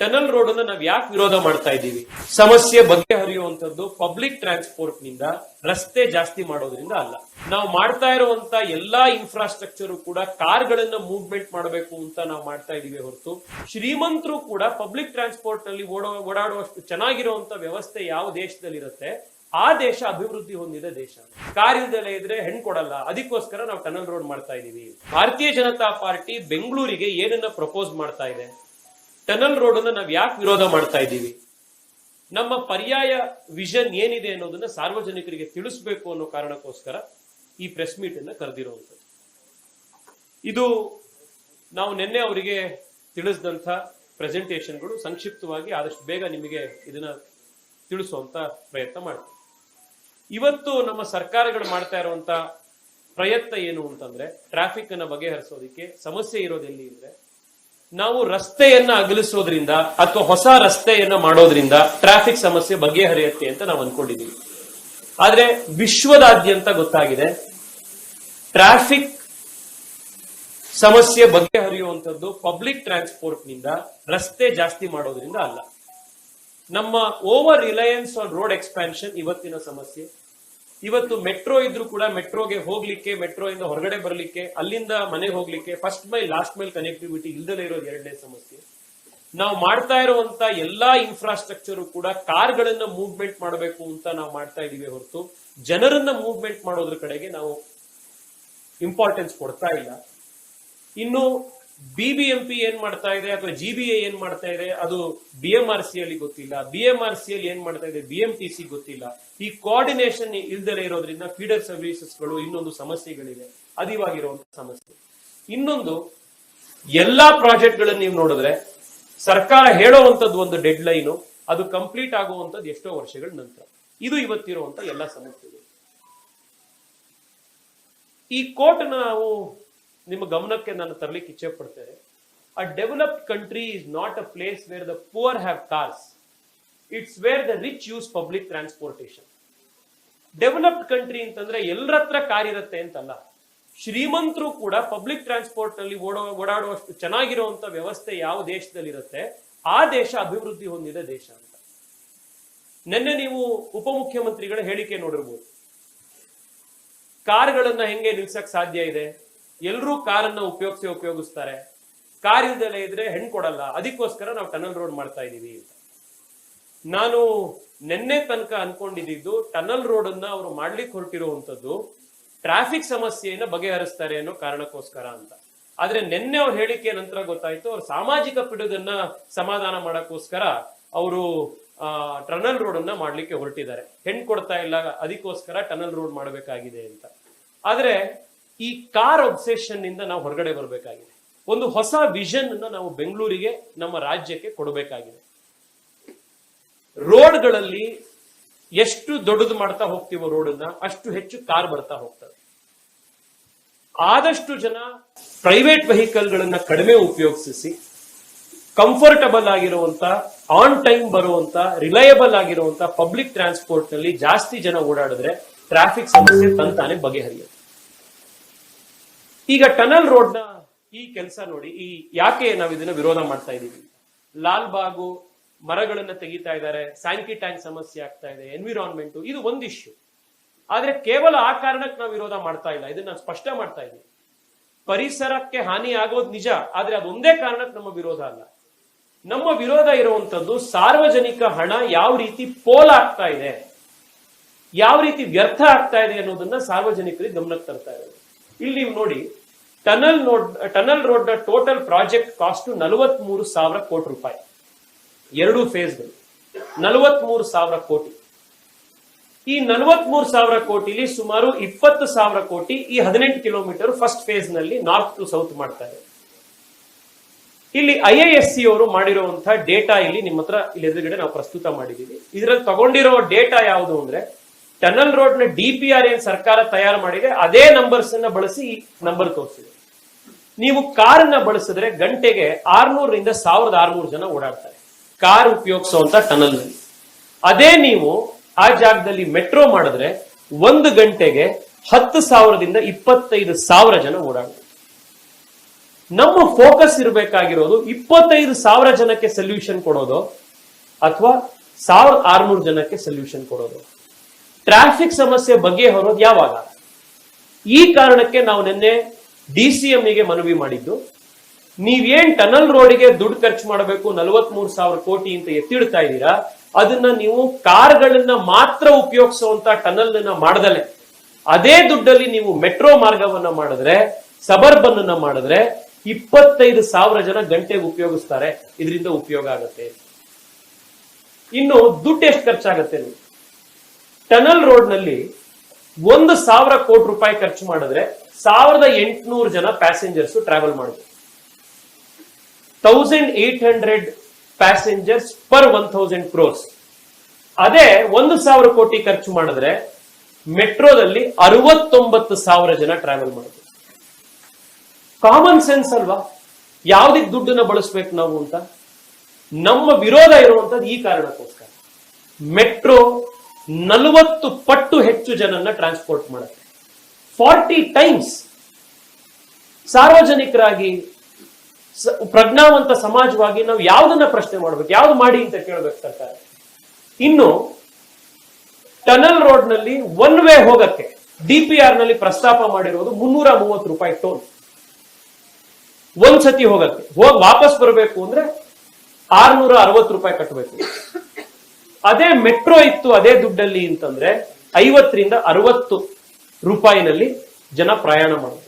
Tunnel road ಅನ್ನ ನಾವು ಯಾಕೆ ವಿರೋಧ ಮಾಡ್ತಾ ಇದ್ದೀವಿ? ಸಮಸ್ಯೆ ಬಗೆಹರಿಯುವಂತದ್ದು ಪಬ್ಲಿಕ್ ಟ್ರಾನ್ಸ್ಪೋರ್ಟ್ನಿಂದ ರಸ್ತೆ ಜಾಸ್ತಿ ಮಾಡೋದ್ರಿಂದ ಅಲ್ಲ. ನಾವು ಮಾಡ್ತಾ ಇರುವಂತ ಎಲ್ಲಾ ಇನ್ಫ್ರಾಸ್ಟ್ರಕ್ಚರ್ ಕೂಡ ಕಾರ್ಗಳನ್ನ ಮೂವ್ಮೆಂಟ್ ಮಾಡಬೇಕು ಅಂತ ನಾವು ಮಾಡ್ತಾ ಇದೀವಿ ಹೊರತು. ಶ್ರೀಮಂತರು ಕೂಡ ಪಬ್ಲಿಕ್ ಟ್ರಾನ್ಸ್ಪೋರ್ಟ್ನಲ್ಲಿ ಓಡೋ, ಓಡಾಡುವಷ್ಟು ಚೆನ್ನಾಗಿರುವಂತ ವ್ಯವಸ್ಥೆ ಯಾವ ದೇಶದಲ್ಲಿರುತ್ತೆ, ಆ ದೇಶ ಅಭಿವೃದ್ಧಿ ಹೊಂದಿದ ದೇಶ. ಕಾರ್ ಇಲ್ದಲೇ ಇದ್ರೆ ಹೆಣ್ ಕೊಡಲ್ಲ. ಅದಕ್ಕೋಸ್ಕರ ನಾವು ಟನಲ್ ರೋಡ್ ಮಾಡ್ತಾ ಇದೀವಿ. ಭಾರತೀಯ ಜನತಾ ಪಾರ್ಟಿ ಬೆಂಗಳೂರಿಗೆ ಏನನ್ನ ಪ್ರಪೋಸ್ ಮಾಡ್ತಾ ಇದೆ? ಟನಲ್ ರೋಡ್ ಅನ್ನ ನಾವು ಯಾಕೆ ವಿರೋಧ ಮಾಡ್ತಾ ಇದ್ದೀವಿ? ನಮ್ಮ ಪರ್ಯಾಯ ವಿಷನ್ ಏನಿದೆ ಅನ್ನೋದನ್ನ ಸಾರ್ವಜನಿಕರಿಗೆ ತಿಳಿಸ್ಬೇಕು ಅನ್ನೋ ಕಾರಣಕ್ಕೋಸ್ಕರ ಈ ಪ್ರೆಸ್ ಮೀಟ್ ಅನ್ನ ಕರೆದಿರುವಂಥದ್ದು ಇದು ನಾವು ನಿನ್ನೆ ಅವರಿಗೆ ತಿಳಿಸಿದಂಥ ಪ್ರೆಸೆಂಟೇಷನ್ಗಳು ಸಂಕ್ಷಿಪ್ತವಾಗಿ ಆದಷ್ಟು ಬೇಗ ನಿಮಗೆ ಇದನ್ನ ತಿಳಿಸುವಂತ ಪ್ರಯತ್ನ ಮಾಡ್ತೀವಿ. ಇವತ್ತು ನಮ್ಮ ಸರ್ಕಾರಗಳು ಮಾಡ್ತಾ ಇರುವಂತ ಪ್ರಯತ್ನ ಏನು ಅಂತಂದ್ರೆ ಟ್ರಾಫಿಕ್ ಅನ್ನ ಬಗೆಹರಿಸೋದಕ್ಕೆ ಸಮಸ್ಯೆ ಇರೋದೆಲ್ಲಿ ಅಂದ್ರೆ ನಾವು ರಸ್ತೆಯನ್ನ ಅಗಲಿಸೋದ್ರಿಂದ ಅಥವಾ ಹೊಸ ರಸ್ತೆಯನ್ನ ಮಾಡೋದ್ರಿಂದ ಟ್ರಾಫಿಕ್ ಸಮಸ್ಯೆ ಬಗೆಹರಿಯುತ್ತೆ ಅಂತ ನಾವು ಅನ್ಕೊಂಡಿದ್ದೀವಿ ಆದ್ರೆ ವಿಶ್ವದಾದ್ಯಂತ ಗೊತ್ತಾಗಿದೆ ಟ್ರಾಫಿಕ್ ಸಮಸ್ಯೆ ಬಗೆಹರಿಯುವಂಥದ್ದು ಪಬ್ಲಿಕ್ ಟ್ರಾನ್ಸ್ಪೋರ್ಟ್ನಿಂದ ರಸ್ತೆ ಜಾಸ್ತಿ ಮಾಡೋದ್ರಿಂದ ಅಲ್ಲ. ನಮ್ಮ over reliance on road expansion ಇವತ್ತಿನ ಸಮಸ್ಯೆ. ಇವತ್ತು ಮೆಟ್ರೋ ಇದ್ರೂ ಕೂಡ ಮೆಟ್ರೋಗೆ ಹೋಗ್ಲಿಕ್ಕೆ ಮೆಟ್ರೋ ಇಂದ ಹೊರಗಡೆ ಬರಲಿಕ್ಕೆ, ಅಲ್ಲಿಂದ ಮನೆಗೆ ಹೋಗ್ಲಿಕ್ಕೆ first mile last mile connectivity ಇಲ್ದಲೇ ಇರೋದು ಎರಡನೇ ಸಮಸ್ಯೆ. ನಾವು ಮಾಡ್ತಾ ಇರುವಂತ ಎಲ್ಲಾ ಇನ್ಫ್ರಾಸ್ಟ್ರಕ್ಚರ್ ಕೂಡ ಕಾರ್ಗಳನ್ನ ಮೂವ್ಮೆಂಟ್ ಮಾಡಬೇಕು ಅಂತ ನಾವು ಮಾಡ್ತಾ ಇದೀವಿ ಹೊರತು. ಜನರನ್ನ ಮೂವ್ಮೆಂಟ್ ಮಾಡೋದ್ರ ಕಡೆಗೆ ನಾವು ಇಂಪಾರ್ಟೆನ್ಸ್ ಕೊಡ್ತಾ ಇಲ್ಲ. ಇನ್ನು ಬಿಬಿಎಂಪಿ ಏನ್ ಮಾಡ್ತಾ ಇದೆ ಅಥವಾ ಜಿ ಬಿ ಏನ್ ಮಾಡ್ತಾ ಇದೆ, ಅದು ಬಿ ಎಂ ಆರ್ ಸಿ ಅಲ್ಲಿ ಗೊತ್ತಿಲ್ಲ. ಬಿ ಎಂ ಆರ್ ಸಿ ಅಲ್ಲಿ ಏನ್ ಮಾಡ್ತಾ ಇದೆ ಬಿ ಎಂ ಟಿ ಸಿ ಗೊತ್ತಿಲ್ಲ. ಈ ಕೋಆರ್ಡಿನೇಷನ್ ಇಲ್ದಲೇ ಇರೋದ್ರಿಂದ ಫೀಡರ್ ಸರ್ವಿಸಸ್ಗಳು ಇನ್ನೊಂದು ಸಮಸ್ಯೆಗಳಿವೆ. ಅದು ಸಮಸ್ಯೆ. ಇನ್ನೊಂದು, ಎಲ್ಲಾ ಪ್ರಾಜೆಕ್ಟ್ಗಳನ್ನು ನೀವು ನೋಡಿದ್ರೆ, ಸರ್ಕಾರ ಹೇಳುವಂತದ್ದು ಒಂದು ಡೆಡ್ ಲೈನು ಅದು ಕಂಪ್ಲೀಟ್ ಆಗುವಂತದ್ದು ಎಷ್ಟೋ ವರ್ಷಗಳ ನಂತರ. ಇದು ಇವತ್ತಿರುವಂತ ಎಲ್ಲ ಸಮಸ್ಯೆಗಳು. ಈ ಕೋರ್ಟ್ ನಾವು ನಿಮ್ಮ ಗಮನಕ್ಕೆ ನಾನು ತರಲಿಕ್ಕೆ ಇಚ್ಛೆ ಪಡ್ತೇನೆ a developed country is not a place where the poor have cars it's where the rich use public transportation developed country ಅಂತಂದ್ರೆ ಎಲ್ಲರ ಹತ್ರ ಕಾರ್ ಇರುತ್ತೆ ಅಂತಲ್ಲ. ಶ್ರೀಮಂತರು ಕೂಡ ಪಬ್ಲಿಕ್ ಟ್ರಾನ್ಸ್ಪೋರ್ಟ್ನಲ್ಲಿ ಓಡೋ, ಓಡಾಡುವಷ್ಟು ಚೆನ್ನಾಗಿರುವಂತ ವ್ಯವಸ್ಥೆ ಯಾವ ದೇಶದಲ್ಲಿರುತ್ತೆ, ಆ ದೇಶ ಅಭಿವೃದ್ಧಿ ಹೊಂದಿದ ದೇಶ ಅಂತ. ನಿನ್ನೆ ನೀವು ಉಪಮುಖ್ಯಮಂತ್ರಿಗಳ ಹೇಳಿಕೆ ನೋಡಿರ್ಬೋದು. ಕಾರ್ಗಳನ್ನ ಹೆಂಗೆ ನಿಲ್ಸಕ್ ಸಾಧ್ಯ ಇದೆ? ಎಲ್ಲರೂ ಕಾರನ್ನ ಉಪಯೋಗಿಸಿ ಉಪಯೋಗಿಸ್ತಾರೆ. ಕಾರ್ ಇಲ್ದಲೇ ಇದ್ರೆ ಹೆಣ್ ಕೊಡಲ್ಲ. ಅದಕ್ಕೋಸ್ಕರ ನಾವು ಟನಲ್ ರೋಡ್ ಮಾಡ್ತಾ ಇದೀವಿ ಅಂತ. ನಾನು ನಿನ್ನೆ ತನಕ ಅನ್ಕೊಂಡಿದ್ದು ಟನಲ್ ರೋಡ್ ಅನ್ನ ಅವರು ಮಾಡ್ಲಿಕ್ಕೆ ಹೊರಟಿರುವಂತದ್ದು ಟ್ರಾಫಿಕ್ ಸಮಸ್ಯೆಯನ್ನ ಬಗೆಹರಿಸ್ತಾರೆ ಅನ್ನೋ ಕಾರಣಕ್ಕೋಸ್ಕರ ಅಂತ. ಆದ್ರೆ ನಿನ್ನೆ ಅವ್ರ ಹೇಳಿಕೆ ನಂತರ ಗೊತ್ತಾಯ್ತು, ಅವ್ರ ಸಾಮಾಜಿಕ ಪಿಡುಗನ್ನ ಸಮಾಧಾನ ಮಾಡಕ್ಕೋಸ್ಕರ ಅವರು ಟನಲ್ ರೋಡ್ ಅನ್ನ ಮಾಡ್ಲಿಕ್ಕೆ ಹೊರಟಿದ್ದಾರೆ. ಹೆಣ್ ಕೊಡ್ತಾ ಇಲ್ಲ, ಅದಕ್ಕೋಸ್ಕರ ಟನಲ್ ರೋಡ್ ಮಾಡಬೇಕಾಗಿದೆ ಅಂತ. ಆದ್ರೆ ಈ ಕಾರ್ ಒಬ್ಸೆಷನ್ನಿಂದ ನಾವು ಹೊರಗಡೆ ಬರಬೇಕಾಗಿದೆ. ಒಂದು ಹೊಸ ವಿಷನ್ ಅನ್ನ ನಾವು ಬೆಂಗಳೂರಿಗೆ, ನಮ್ಮ ರಾಜ್ಯಕ್ಕೆ ಕೊಡಬೇಕಾಗಿದೆ. ರೋಡ್ಗಳಲ್ಲಿ ಎಷ್ಟು ದೊಡ್ಡದು ಮಾಡ್ತಾ ಹೋಗ್ತೀವೋ ರೋಡನ್ನ, ಅಷ್ಟು ಹೆಚ್ಚು ಕಾರ್ ಬರ್ತಾ ಹೋಗ್ತವೆ ಆದಷ್ಟು ಜನ ಪ್ರೈವೇಟ್ ವೆಹಿಕಲ್ಗಳನ್ನ ಕಡಿಮೆ ಉಪಯೋಗಿಸಿ ಕಂಫರ್ಟಬಲ್ ಆಗಿರುವಂತ ಆನ್ ಟೈಮ್ ಬರುವಂತ ರಿಲಯಬಲ್ ಆಗಿರುವಂತ ಪಬ್ಲಿಕ್ ಟ್ರಾನ್ಸ್ಪೋರ್ಟ್ನಲ್ಲಿ ಜಾಸ್ತಿ ಜನ ಓಡಾಡಿದ್ರೆ ಟ್ರಾಫಿಕ್ ಸಮಸ್ಯೆ ತಂತಾನೆ ಬಗೆಹರಿಯುತ್ತೆ. ಈಗ ಟನಲ್ ರೋಡ್ನ ಈ ಕೆಲಸ ನೋಡಿ, ಈ ಯಾಕೆ ನಾವು ಇದನ್ನ ವಿರೋಧ ಮಾಡ್ತಾ ಇದ್ದೀವಿ ಲಾಲ್ ಬಾಗು ಮರಗಳನ್ನ ತೆಗಿತಾ ಇದ್ದಾರೆ ಸ್ಯಾಂಕಿ ಟ್ಯಾಂಕ್ ಸಮಸ್ಯೆ ಆಗ್ತಾ ಇದೆ ಎನ್ವಿರಾನ್ಮೆಂಟ್ ಇದು ಒಂದು ಇಶ್ಯೂ ಆದ್ರೆ ಕೇವಲ ಆ ಕಾರಣಕ್ಕೆ ನಾವು ವಿರೋಧ ಮಾಡ್ತಾ ಇಲ್ಲ, ಇದನ್ನ ನಾನು ಸ್ಪಷ್ಟ ಮಾಡ್ತಾ ಇದ್ದೀನಿ ಪರಿಸರಕ್ಕೆ ಹಾನಿ ಆಗೋದು ನಿಜ, ಆದ್ರೆ ಅದೊಂದೇ ಕಾರಣಕ್ಕೆ ನಮ್ಮ ವಿರೋಧ ಅಲ್ಲ. ನಮ್ಮ ವಿರೋಧ ಇರುವಂತದ್ದು ಸಾರ್ವಜನಿಕ ಹಣ ಯಾವ ರೀತಿ ಪೋಲ್ ಆಗ್ತಾ ಇದೆ, ಯಾವ ರೀತಿ ವ್ಯರ್ಥ ಆಗ್ತಾ ಇದೆ ಅನ್ನೋದನ್ನ ಸಾರ್ವಜನಿಕರಿಗೆ ಗಮನಕ್ಕೆ ತರ್ತಾ ಇರೋದು. ಇಲ್ಲಿ ನೀವು ನೋಡಿ ಟನಲ್ ನೋಡ್ ಟನಲ್ ರೋಡ್ನ ಟೋಟಲ್ ಪ್ರಾಜೆಕ್ಟ್ ಕಾಸ್ಟ್ ನಲವತ್ ಮೂರು ಸಾವಿರ ಕೋಟಿ ರೂಪಾಯಿ. ಎರಡು ಫೇಸ್ಗಳು ನಲವತ್ ಮೂರು ಸಾವಿರ ಕೋಟಿ. ಈ ನಲವತ್ ಮೂರು ಸಾವಿರ ಕೋಟಿಲಿ ಸುಮಾರು ಇಪ್ಪತ್ತು ಸಾವಿರ ಕೋಟಿ ಈ ಹದಿನೆಂಟು ಕಿಲೋಮೀಟರ್ ಫಸ್ಟ್ ಫೇಸ್ನಲ್ಲಿ ನಾರ್ತ್ ಟು ಸೌತ್ ಮಾಡ್ತಾರೆ ಇಲ್ಲಿ ಐ ಐ ಎಸ್ ಸಿ ಅವರು ಮಾಡಿರುವಂತಹ ಡೇಟಾ ಇಲ್ಲಿ ನಿಮ್ಮ ಹತ್ರ ಇಲ್ಲಿ ಎದುರುಗಡೆ ನಾವು ಪ್ರಸ್ತುತ ಮಾಡಿದ್ದೀವಿ. ಇದರಲ್ಲಿ ತಗೊಂಡಿರೋ ಡೇಟಾ ಯಾವುದು ಅಂದ್ರೆ ಟನಲ್ ರೋಡ್ನ ಡಿ ಪಿ ಆರ್ ಏನ್ ಸರ್ಕಾರ ತಯಾರು ಮಾಡಿದೆ, ಅದೇ ನಂಬರ್ಸ್ ಅನ್ನ ಬಳಸಿ ನಂಬರ್ ತೋರಿಸಿದೆ. ನೀವು ಕಾರನ್ನ ಬಳಸಿದ್ರೆ ಗಂಟೆಗೆ ಆರ್ನೂರರಿಂದ ಸಾವಿರದ ಆರ್ನೂರು ಜನ ಓಡಾಡ್ತಾರೆ. ಕಾರ್ ಉಪಯೋಗಿಸುವಂತ ಟನಲ್ನಲ್ಲಿ ಅದೇ ನೀವು ಆ ಜಾಗದಲ್ಲಿ ಮೆಟ್ರೋ ಮಾಡಿದ್ರೆ ಒಂದು ಗಂಟೆಗೆ ಹತ್ತು ಸಾವಿರದಿಂದ ಇಪ್ಪತ್ತೈದು ಸಾವಿರ ಜನ ಓಡಾಡ್ತಾರೆ. ನಮ್ಮ ಫೋಕಸ್ ಇರಬೇಕಾಗಿರೋದು ಇಪ್ಪತ್ತೈದು ಸಾವಿರ ಜನಕ್ಕೆ ಸೊಲ್ಯೂಷನ್ ಕೊಡೋದು ಅಥವಾ ಸಾವಿರದ ಆರ್ನೂರು ಜನಕ್ಕೆ ಸೊಲ್ಯೂಷನ್ ಕೊಡೋದು? ಟ್ರಾಫಿಕ್ ಸಮಸ್ಯೆ ಬಗೆಹರೋದು ಯಾವಾಗ? ಈ ಕಾರಣಕ್ಕೆ ನಾವು ನಿನ್ನೆ ಡಿ ಸಿ ಮನವಿ ಮಾಡಿದ್ದು. ನೀವೇನ್ ಟನಲ್ ರೋಡಿಗೆ ದುಡ್ಡು ಖರ್ಚು ಮಾಡಬೇಕು, ನಲವತ್ಮೂರು ಸಾವಿರ ಕೋಟಿ ಅಂತ ಎತ್ತಿಡ್ತಾ ಇದ್ದೀರಾ? ಅದನ್ನ ನೀವು ಕಾರ್ಗಳನ್ನ ಮಾತ್ರ ಉಪಯೋಗಿಸುವಂತ ಟನಲ್ ಅನ್ನ ಮಾಡದಲೆ ಅದೇ ದುಡ್ಡಲ್ಲಿ ನೀವು ಮೆಟ್ರೋ ಮಾರ್ಗವನ್ನ ಮಾಡಿದ್ರೆ ಸಬರ್ಬನ್ ಅನ್ನ ಮಾಡಿದ್ರೆ ಇಪ್ಪತ್ತೈದು ಸಾವಿರ ಜನ ಗಂಟೆಗೆ ಉಪಯೋಗಿಸ್ತಾರೆ. ಇದರಿಂದ ಉಪಯೋಗ ಆಗುತ್ತೆ. ಇನ್ನು ದುಡ್ಡು ಎಷ್ಟು ಖರ್ಚಾಗತ್ತೆ ನೋಡಿ ಟನಲ್ ರೋಡ್ನಲ್ಲಿ ಒಂದು ಸಾವಿರ ಕೋಟಿ ರೂಪಾಯಿ ಖರ್ಚು ಮಾಡಿದ್ರೆ ಸಾವಿರದ ಎಂಟುನೂರು ಜನ ಪ್ಯಾಸೆಂಜರ್ಸ್ ಟ್ರಾವೆಲ್ ಮಾಡಬೇಕು thousand eight hundred passengers per one thousand crores ಅದೇ ಒಂದು ಸಾವಿರ ಕೋಟಿ ಖರ್ಚು ಮಾಡಿದ್ರೆ ಮೆಟ್ರೋದಲ್ಲಿ ಅರವತ್ತೊಂಬತ್ತು ಸಾವಿರ ಜನ ಟ್ರಾವೆಲ್ ಮಾಡಿದ್ರು ಕಾಮನ್ ಸೆನ್ಸ್ ಅಲ್ವಾ? ಯಾವ್ದಕ್ ದುಡ್ಡನ್ನ ಬಳಸ್ಬೇಕು ನಾವು ಅಂತ? ನಮ್ಮ ವಿರೋಧ ಇರುವಂತದ್ದು ಈ ಕಾರಣಕ್ಕೋಸ್ಕರ. ಮೆಟ್ರೋ ನಲವತ್ತು ಪಟ್ಟು ಹೆಚ್ಚು ಜನನ್ನ ಟ್ರಾನ್ಸ್ಪೋರ್ಟ್ ಮಾಡುತ್ತೆ. ಫಾರ್ಟಿ ಟೈಮ್ಸ್ ಸಾರ್ವಜನಿಕರಾಗಿ ಪ್ರಜ್ಞಾವಂತ ಸಮಾಜವಾಗಿ ನಾವು ಯಾವ್ದನ್ನ ಪ್ರಶ್ನೆ ಮಾಡ್ಬೇಕು, ಯಾವ್ದು ಮಾಡಿ ಅಂತ ಕೇಳ್ಬೇಕು ಸರ್ಕಾರ. ಇನ್ನು ಟನಲ್ ರೋಡ್ನಲ್ಲಿ ಒನ್ ವೇ ಹೋಗಕ್ಕೆ ಡಿಪಿಆರ್ನಲ್ಲಿ ಪ್ರಸ್ತಾಪ ಮಾಡಿರೋದು ಮುನ್ನೂರ ಮೂವತ್ತು ರೂಪಾಯಿ ಟೋಲ್. ಒಂದ್ಸತಿ ಹೋಗಕ್ಕೆ, ಹೋಗಿ ವಾಪಸ್ ಬರಬೇಕು ಅಂದ್ರೆ ಆರ್ನೂರ ಅರವತ್ತು ರೂಪಾಯಿ ಕಟ್ಟಬೇಕು ಅದೇ ಮೆಟ್ರೋ ಇತ್ತು ಅದೇ ದುಡ್ಡಲ್ಲಿ ಅಂತಂದ್ರೆ ಐವತ್ತರಿಂದ ಅರವತ್ತು ರೂಪಾಯಿನಲ್ಲಿ ಜನ ಪ್ರಯಾಣ ಮಾಡೋದು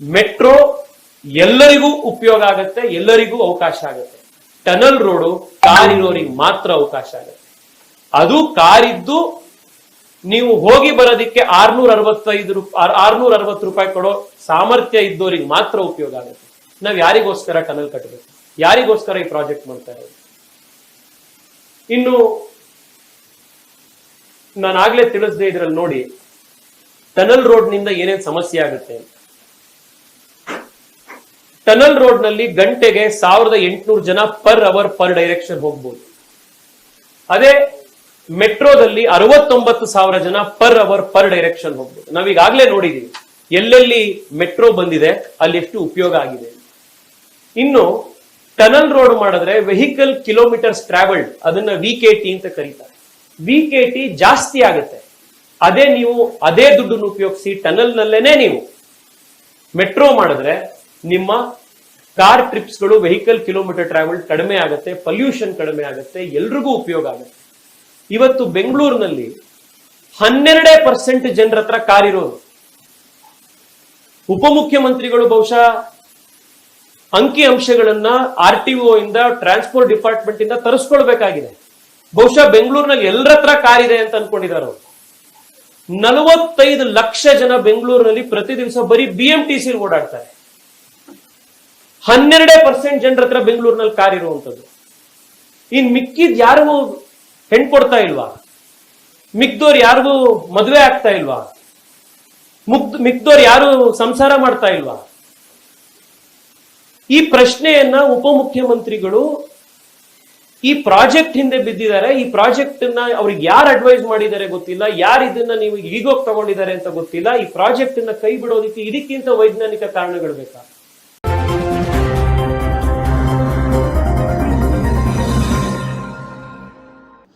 ಮೆಟ್ರೋ ಎಲ್ಲರಿಗೂ ಉಪಯೋಗ ಆಗತ್ತೆ, ಎಲ್ಲರಿಗೂ ಅವಕಾಶ ಆಗತ್ತೆ. ಟನಲ್ ರೋಡು ಕಾರ್ ಇರೋರಿಗೆ ಮಾತ್ರ ಅವಕಾಶ ಆಗತ್ತೆ. ಅದು ಕಾರ್ ಇದ್ದು ನೀವು ಹೋಗಿ ಬರೋದಿಕ್ಕೆ ಆರ್ನೂರ ಅರವತ್ತೈದು ರೂಪಾಯಿ ಆರ್ನೂರ ಅರವತ್ತು ರೂಪಾಯಿ ಕೊಡೋ ಸಾಮರ್ಥ್ಯ ಇದ್ದವರಿಗೆ ಮಾತ್ರ ಉಪಯೋಗ ಆಗುತ್ತೆ. ನಾವು ಯಾರಿಗೋಸ್ಕರ ಟನಲ್ ಕಟ್ಟಬೇಕು ಯಾರಿಗೋಸ್ಕರ ಈ ಪ್ರಾಜೆಕ್ಟ್ ಮಾಡ್ತಾ ಇರೋದು? ಇನ್ನು ನಾನು ಆಗ್ಲೇ ತಿಳಿಸ್ದೆ ಇದ್ರಲ್ಲಿ ನೋಡಿ, ಟನಲ್ ರೋಡ್ನಿಂದ ಏನೇನ್ ಸಮಸ್ಯೆ ಆಗುತ್ತೆ? ಟನಲ್ ರೋಡ್ನಲ್ಲಿ ಗಂಟೆಗೆ ಸಾವಿರದ ಎಂಟುನೂರು ಜನ ಪರ್ ಅವರ್ ಪರ್ ಡೈರೆಕ್ಷನ್ ಹೋಗ್ಬೋದು. ಅದೇ ಮೆಟ್ರೋದಲ್ಲಿ ಅರವತ್ತೊಂಬತ್ತು ಸಾವಿರ ಜನ ಪರ್ ಅವರ್ ಪರ್ ಡೈರೆಕ್ಷನ್ ಹೋಗ್ಬೋದು. ನಾವೀಗಾಗ್ಲೇ ನೋಡಿದೀವಿ, ಎಲ್ಲೆಲ್ಲಿ ಮೆಟ್ರೋ ಬಂದಿದೆ, ಅಲ್ಲಿ ಎಷ್ಟು ಉಪಯೋಗ ಆಗಿದೆ. ಇನ್ನು ಟನಲ್ ರೋಡ್ ಮಾಡಿದ್ರೆ ವೆಹಿಕಲ್ ಕಿಲೋಮೀಟರ್ಸ್ ಟ್ರಾವೆಲ್ಡ್, ಅದನ್ನ ವಿ ಕೆ ಟಿ ಅಂತ ಕರೀತಾರೆ. ವಿ ಕೆ ಟಿ ಜಾಸ್ತಿ ಆಗುತ್ತೆ. ಅದೇ ನೀವು ಅದೇ ದುಡ್ಡನ್ನು ಉಪಯೋಗಿಸಿ ಟನಲ್ ನಲ್ಲೇನೆ ನೀವು. ಮೆಟ್ರೋ ಮಾಡಿದ್ರೆ ನಿಮ್ಮ ಕಾರ್ ಟ್ರಿಪ್ಸ್ಗಳು ವೆಹಿಕಲ್ ಕಿಲೋಮೀಟರ್ ಟ್ರಾವೆಲ್ ಕಡಿಮೆ ಆಗುತ್ತೆ, ಪೊಲ್ಯೂಷನ್ ಕಡಿಮೆ ಆಗುತ್ತೆ, ಎಲ್ರಿಗೂ ಉಪಯೋಗ ಆಗುತ್ತೆ. ಇವತ್ತು ಬೆಂಗಳೂರಿನಲ್ಲಿ ಹನ್ನೆರಡೇ ಪರ್ಸೆಂಟ್ ಜನರ ಹತ್ರ ಕಾರ್ ಇರೋದು. ಉಪಮುಖ್ಯಮಂತ್ರಿಗಳು ಬಹುಶಃ ಅಂಕಿ ಅಂಶಗಳನ್ನ ಆರ್ ಟಿ ಒ ಇಂದ ಟ್ರಾನ್ಸ್ಪೋರ್ಟ್ ಡಿಪಾರ್ಟ್ಮೆಂಟ್ ಇಂದ ತರಿಸ್ಕೊಳ್ಬೇಕಾಗಿದೆ. ಬಹುಶಃ ಬೆಂಗಳೂರಿನಲ್ಲಿ ಎಲ್ಲರ ಹತ್ರ ಕಾರ್ ಇದೆ ಅಂತ ಅನ್ಕೊಂಡಿದ್ದಾರೆ ಅವರು. ನಲವತ್ತೈದು ಲಕ್ಷ ಜನ ಬೆಂಗಳೂರಿನಲ್ಲಿ ಪ್ರತಿ ದಿವಸ ಬರೀ ಬಿ ಎಂ ಟಿ ಸಿ ಓಡಾಡ್ತಾರೆ. ಹನ್ನೆರಡೇ ಪರ್ಸೆಂಟ್ ಜನರ ಹತ್ರ ಬೆಂಗಳೂರಿನಲ್ಲಿ ಕಾರ್ ಇರುವಂತದ್ದು ಇನ್ ಮಿಕ್ಕಿದ್ ಯಾರಿಗೂ ಹೆಣ್ ಕೊಡ್ತಾ ಇಲ್ವಾ? ಮಿಕ್ದೋರ್ ಯಾರಿಗೂ ಮದುವೆ ಆಗ್ತಾ ಇಲ್ವಾ? ಮಿಕ್ದೋರ್ ಯಾರು ಸಂಸಾರ ಮಾಡ್ತಾ ಇಲ್ವಾ? ಈ ಪ್ರಶ್ನೆಯನ್ನ ಉಪಮುಖ್ಯಮಂತ್ರಿಗಳು ಈ ಪ್ರಾಜೆಕ್ಟ್ ಹಿಂದೆ ಬಿದ್ದಿದ್ದಾರೆ. ಈ ಪ್ರಾಜೆಕ್ಟ್ನ ಅವ್ರಿಗೆ ಯಾರು ಅಡ್ವೈಸ್ ಮಾಡಿದ್ದಾರೆ ಗೊತ್ತಿಲ್ಲ. ಯಾರು ಇದನ್ನ ನೀವು ಈಗೋಗ್ ತಗೊಂಡಿದ್ದಾರೆ ಅಂತ ಗೊತ್ತಿಲ್ಲ. ಈ ಪ್ರಾಜೆಕ್ಟ್ನ ಕೈ ಬಿಡೋದಕ್ಕೆ ಇದಕ್ಕಿಂತ ವೈಜ್ಞಾನಿಕ ಕಾರಣಗಳು ಬೇಕಾ?